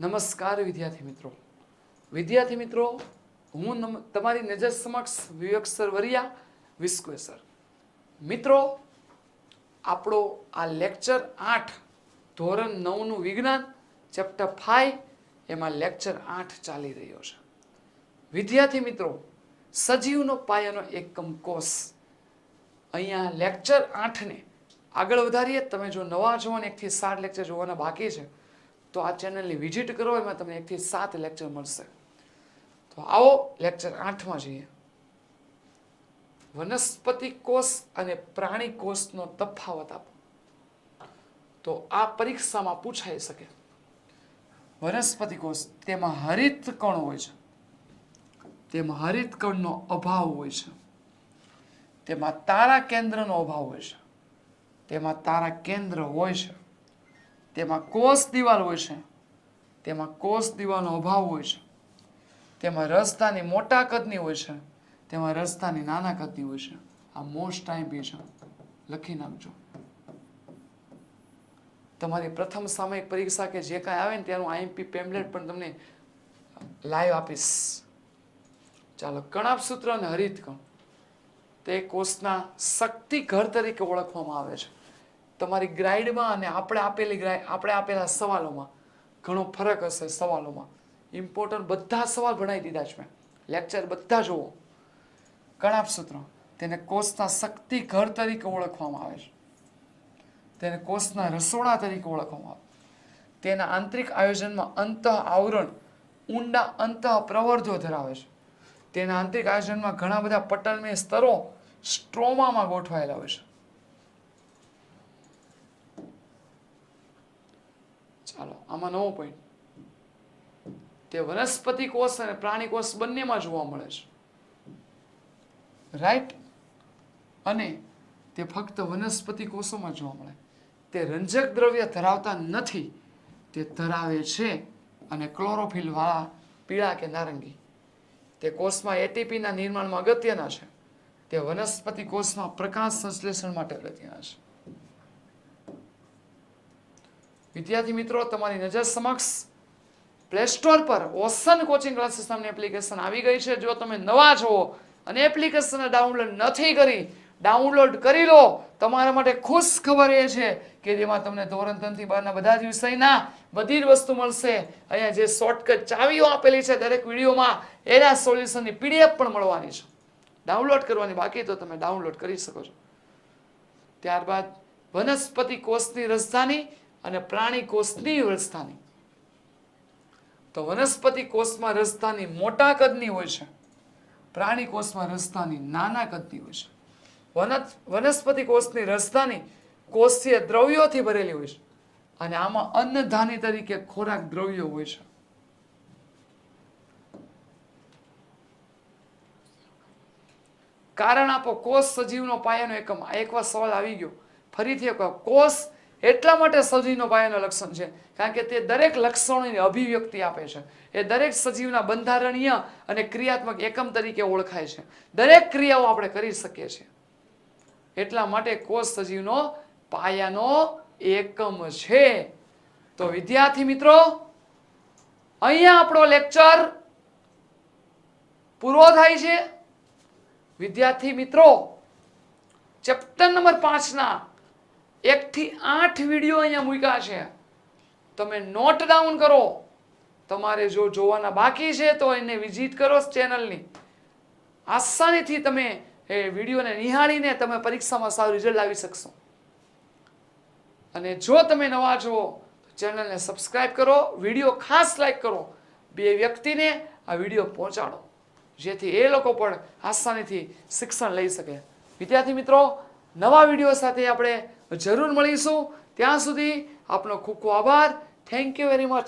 નમસ્કાર વિદ્યાર્થી મિત્રો. વિદ્યાર્થી મિત્રો, હું તમારી નજર સમક્ષ વિવેક સર વરિયા વિસ્કુએ સર. મિત્રો, આપણો આ લેક્ચર આઠ, ધોરણ નવનું વિજ્ઞાન, ચેપ્ટર ફાઈવ, એમાં લેક્ચર આઠ ચાલી રહ્યો છે. વિદ્યાર્થી મિત્રો, સજીવનો પાયાનો એકમ કોષ. અહીંયા લેક્ચર આઠને આગળ વધારીએ, તમે જો નવા છો એકથી સાત લેક્ચર જોવાના બાકી છે તો આ ચેનલની વિઝિટ કરો, એમાં તમને એકથી સાત લેક્ચર મળશે. તો આવો લેક્ચર આઠમાં જઈએ. વનસ્પતિ કોષ અને પ્રાણી કોષનો તફાવત આપો. તો આ પરીક્ષામાં પૂછાઈ શકે. વનસ્પતિ કોષ તેમાં હરિત કણ હોય છે. તેમાં હરિત કણનો અભાવ હોય છે. તેમાં તારા કેન્દ્રનો અભાવ હોય છે. તેમાં તારા કેન્દ્ર હોય છે. તેમાં કોષ દિવાલ હોય છે. તેમાં કોષ દિવાલનો અભાવ હોય છે. તેમાં રસ્તાની મોટા કદની હોય છે. તેમાં રસ્તાની નાના કદની હોય છે. આ મોસ્ટ ટાઈમ બી છે. લખી નાખજો. તમારી પ્રથમ સામયિક પરીક્ષા કે જે કાંઈ આવે ને તેનું આઈએમપી પેમ્પલેટ પણ તમને લાઈવ આપીશ. ચાલો, કણાપ સૂત્ર અને હરિતકણ. તે કોષના શક્તિ ઘર તરીકે ઓળખવામાં આવે છે. તમારી ગ્રાઇડમાં અને આપણે આપેલી ગ્રાઇડ આપણે આપેલા સવાલોમાં ઘણો ફરક હશે સવાલોમાં. ઇમ્પોર્ટન્ટ બધા સવાલ ભણાવી દીધા છે મેં. લેક્ચર બધા જુઓ. કણાપ સૂત્ર. તેને કોષના શક્તિ ઘર તરીકે ઓળખવામાં આવે છે. તેને કોષના રસોડા તરીકે ઓળખવામાં આવે. તેના આંતરિક આયોજનમાં અંત આવરણ, ઊંડા અંત પ્રવર્ધો ધરાવે છે. તેના આંતરિક આયોજનમાં ઘણા બધા પટલમય સ્તરો સ્ટ્રોમામાં ગોઠવાયેલા હોય છે. ચાલો, આમાં નવો પોઈન્ટ તે વનસ્પતિ કોષ અને પ્રાણી કોષ બંનેમાં જોવા મળે છે. રાઈટ અને તે ફક્ત વનસ્પતિ કોષોમાં જોવા મળે. તે રંજક દ્રવ્ય ધરાવતા નથી. તે ધરાવે છે અને ક્લોરોફિલ વાળા પીળા કે નારંગી. તે કોષમાં એટીપીના નિર્માણમાં અગત્યના છે. તે વનસ્પતિ કોષમાં પ્રકાશ સંશ્લેષણ માટે અગત્યના છે. વિદ્યાર્થી મિત્રો, તમારી નજર સમક્ષ પ્લે સ્ટોર પર ઓસન કોચિંગ ક્લાસીસ નામની એપ્લિકેશન આવી ગઈ છે. જો તમે નવા છો અને એપ્લિકેશન ડાઉનલોડ નથી કરી ડાઉનલોડ કરી લો. તમારા માટે ખુશ ખબર એ છે કે જેમાં તમને ધોરણ ત્રણથી બહારના બધા જ વિષયના બધી જ વસ્તુ મળશે. અહીંયા જે શોર્ટકટ ચાવીઓ આપેલી છે દરેક વિડીયોમાં, એના સોલ્યુશનની પીડીએફ પણ મળવાની છે. ડાઉનલોડ કરવાની બાકી તો તમે ડાઉનલોડ કરી શકો છો. ત્યારબાદ વનસ્પતિ કોષની રાજધાની અને પ્રાણી કોષની રાજધાની તો વનસ્પતિ કોષમાં રાજધાની મોટા કદની હોય છે. પ્રાણી કોષમાં રાજધાની નાના કદની હોય છે. વનસ્પતિ કોષની રાજધાની કોષીય દ્રવ્યોથી ભરેલી હોય છે. અને આમાં અન્નધાની તરીકે ખોરાક દ્રવ્યો હોય છે. કારણ આપો કોષ સજીવનો પાયાનો એકમ. આ એકવાર સવાલ આવી ગયો. ફરીથી એકવાર કોષ એટલા માટે સજીવનો પાયાનો લક્ષણ છે. કારણ કે તે દરેક લક્ષણોની અભિવ્યક્તિ આપે છે. એ દરેક સજીવના બંધારણીય અને ક્રિયાત્મક એકમ તરીકે ઓળખાય છે. દરેક ક્રિયાઓ આપણે કરી શકીએ છીએ. એટલા માટે કોષ સજીવનો પાયાનો એકમ છે. તો વિદ્યાર્થી મિત્રો, અહીંયા આપણો લેક્ચર પૂરો થાય છે. વિદ્યાર્થી મિત્રો, ચેપ્ટર નંબર પાંચના એકથી આઠ વીડિયો અહીંયા મૂક્યા છે. તમે નોટ ડાઉન કરો. તમારે જો જોવાના બાકી છે, તો એને વિઝિટ કરો ચેનલની. આસાનીથી તમે એ વિડીયોને નિહાળીને તમે પરીક્ષામાં સારું રિઝલ્ટ લાવી શકશો. અને જો તમે નવા જુઓ તો ચેનલને સબસ્ક્રાઈબ કરો, વીડિયો ખાસ લાઈક કરો. બે વ્યક્તિને આ વીડિયો પહોંચાડો. જેથી એ લોકો પણ આસાનીથી શિક્ષણ લઈ શકે. વિદ્યાર્થી મિત્રો, નવા વીડિયો સાથે આપણે જરૂર મળીશું. ત્યાં સુધી આપનો ખૂબ ખૂબ આભાર. Thank you very much